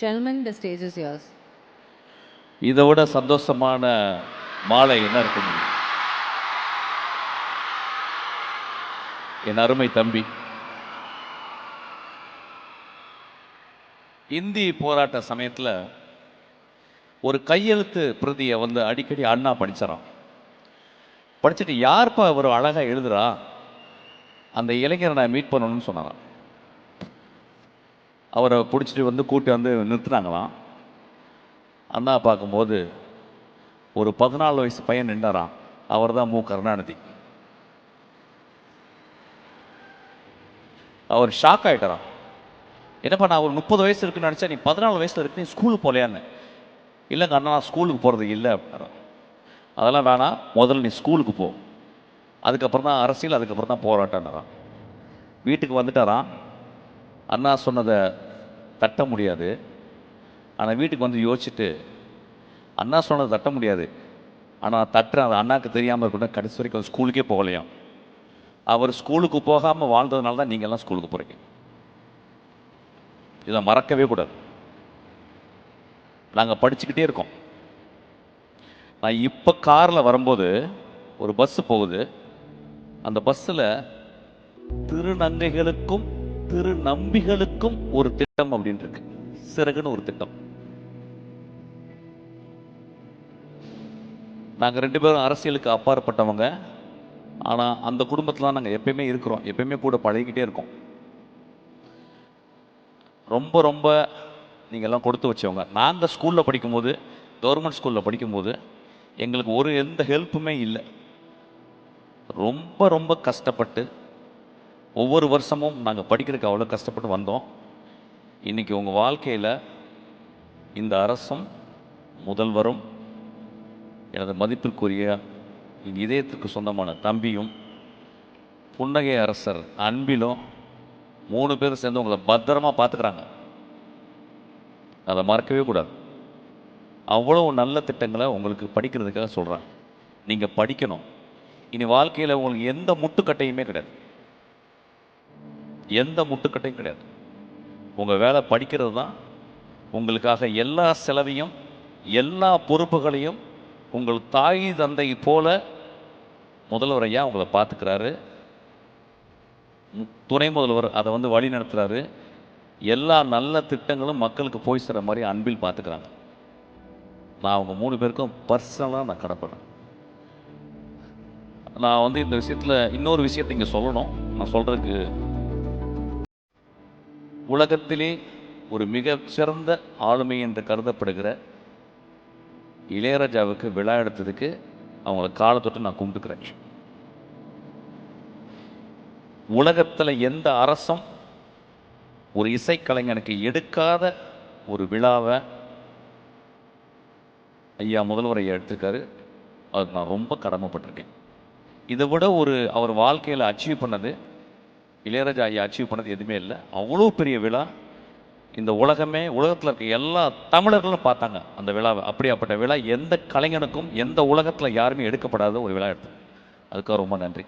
Gentlemen, the stage is yours. இதை விட சந்தோஷமான மாலை என்ன இருக்க முடியும் என் அருமை தம்பி. இந்தி போராட்ட சமயத்தில் ஒரு கையெழுத்து பிரதியை வந்து அடிக்கடி அண்ணா படிச்சாராம். படிச்சுட்டு யார்ப்பா இவர் அழகாக எழுதுறா? அந்த இளைஞரை நான் மீட் பண்ணணும்னு சொன்னாரான் அவரை பிடிச்சிட்டு வந்து கூட்டி வந்து நிறுத்தினாங்களாம் அண்ணா பார்க்கும்போது ஒரு பதினாலு வயசு பையன் நின்றாராம். அவர் தான் மு. கருணாநிதி. அவர் ஷாக் ஆகிட்டாராம் என்னப்பா நான் ஒரு முப்பது வயசு இருக்குன்னு நினச்சா நீ பதினாலு வயசில் இருக்கு நீ ஸ்கூலுக்கு போகலையான்னு இல்லைங்க அண்ணா நான் ஸ்கூலுக்கு போகிறது இல்லை அப்படின்னா அதெல்லாம் வேணாம் முதல்ல நீ ஸ்கூலுக்கு போ. அதுக்கப்புறம் தான் அரசியல் அதுக்கப்புறம் தான் போராட்டம்னாராம். வீட்டுக்கு வந்துட்டாரான் அண்ணா சொன்னதை தட்ட முடியாது. ஆனால் வீட்டுக்கு வந்து யோசிச்சுட்டு அண்ணா சொன்னது தட்ட முடியாது. ஆனால் தட்டுறேன் அது அண்ணாக்கு தெரியாமல் இருக்கட்டும் கடைசி வரைக்கும் ஸ்கூலுக்கே போகலையாம் அவர் ஸ்கூலுக்கு போகாமல் வாழ்ந்ததுனால தான் நீங்கள்லாம் ஸ்கூலுக்கு போகிறீங்க இதை மறக்கவே கூடாது. நாங்கள் படிச்சுக்கிட்டே இருக்கோம். நான் இப்போ காரில் வரும்போது ஒரு பஸ்ஸு போகுது. அந்த பஸ்ஸில் திருநங்கைகளுக்கும் திரு நம்பிகளுக்கும் ஒரு திட்டம் அப்படின்னு இருக்கு. சிறகுன்னு ஒரு திட்டம். நாங்கள் ரெண்டு பேரும் அரசியலுக்கு அப்பாற்பட்டவங்க. ஆனால் அந்த குடும்பத்தில் நாங்கள் எப்பயுமே இருக்கிறோம். எப்பயுமே கூட பழகிக்கிட்டே இருக்கோம். ரொம்ப ரொம்ப நீங்க எல்லாம் கொடுத்து வச்சவங்க. நாங்கள் ஸ்கூலில் படிக்கும்போது கவர்மெண்ட் ஸ்கூலில் படிக்கும்போது எங்களுக்கு ஒரு எந்த ஹெல்ப்புமே இல்லை. ரொம்ப ரொம்ப கஷ்டப்பட்டு ஒவ்வொரு வருஷமும் நாங்கள் படிக்கிறதுக்கு அவ்வளோ கஷ்டப்பட்டு வந்தோம். இன்னைக்கு உங்கள் வாழ்க்கையில் இந்த அரசும் முதல்வரும் எனது மதிப்பிற்குரிய என் இதயத்துக்கு சொந்தமான தம்பியும் புன்னகை அரசர் அன்பிலும் மூணு பேரும் சேர்ந்து உங்களை பத்திரமா பார்த்துக்கிறாங்க. அதை மறக்கவே கூடாது. அவ்வளோ நல்ல திட்டங்களை உங்களுக்கு படிக்கிறதுக்காக சொல்கிறேன் நீங்கள் படிக்கணும். இனி வாழ்க்கையில் உங்களுக்கு எந்த முட்டுக்கட்டையுமே கிடையாது. எந்த முட்டுக்கட்டையும் கிடையாது. உங்கள் வேலை படிக்கிறது தான். உங்களுக்காக எல்லா செலவையும் எல்லா பொறுப்புகளையும் உங்கள் தாய் தந்தை போல முதல்வர் ஐயா உங்களை பார்த்துக்கிறாரு. துணை முதல்வர் அதை வந்து வழி நடத்துகிறாரு எல்லா நல்ல திட்டங்களும் மக்களுக்கு போய் சேர மாதிரி அன்பில் பார்த்துக்கிறாங்க. நான் அவங்க மூணு பேருக்கும் பர்சனலாக நான் கடப்படுறேன் நான் வந்து இந்த விஷயத்தில் இன்னொரு விஷயத்தை இங்கே சொல்லணும். நான் சொல்கிறதுக்கு உலகத்திலே ஒரு மிக சிறந்த ஆளுமை என்று கருதப்படுகிற இளையராஜாவுக்கு விழா எடுத்ததுக்கு அவங்கள காலை தொட்டு நான் கும்பிட்டுக்கிறேன். உலகத்தில் எந்த அரசும் ஒரு இசைக்கலைஞனுக்கு எடுக்காத ஒரு விழாவை ஐயா முதல்வர் ஐயா எடுத்திருக்காரு. அதுக்கு நான் ரொம்ப கடமைப்பட்டிருக்கேன். இதை விட ஒரு அவர் வாழ்க்கையில் அச்சீவ் பண்ணது இளையராஜா ஐயா அச்சீவ் பண்ணது எதுவுமே இல்லை. அவ்வளோ பெரிய விழா. இந்த உலகமே உலகத்தில் இருக்க எல்லா தமிழர்களும் பார்த்தாங்க அந்த விழாவை. அப்படியாப்பட்ட விழா. எந்த கலைஞனுக்கும் எந்த உலகத்தில் யாருமே எடுக்கப்படாத ஒரு விழா எடுத்தது. அதுக்காக ரொம்ப நன்றி.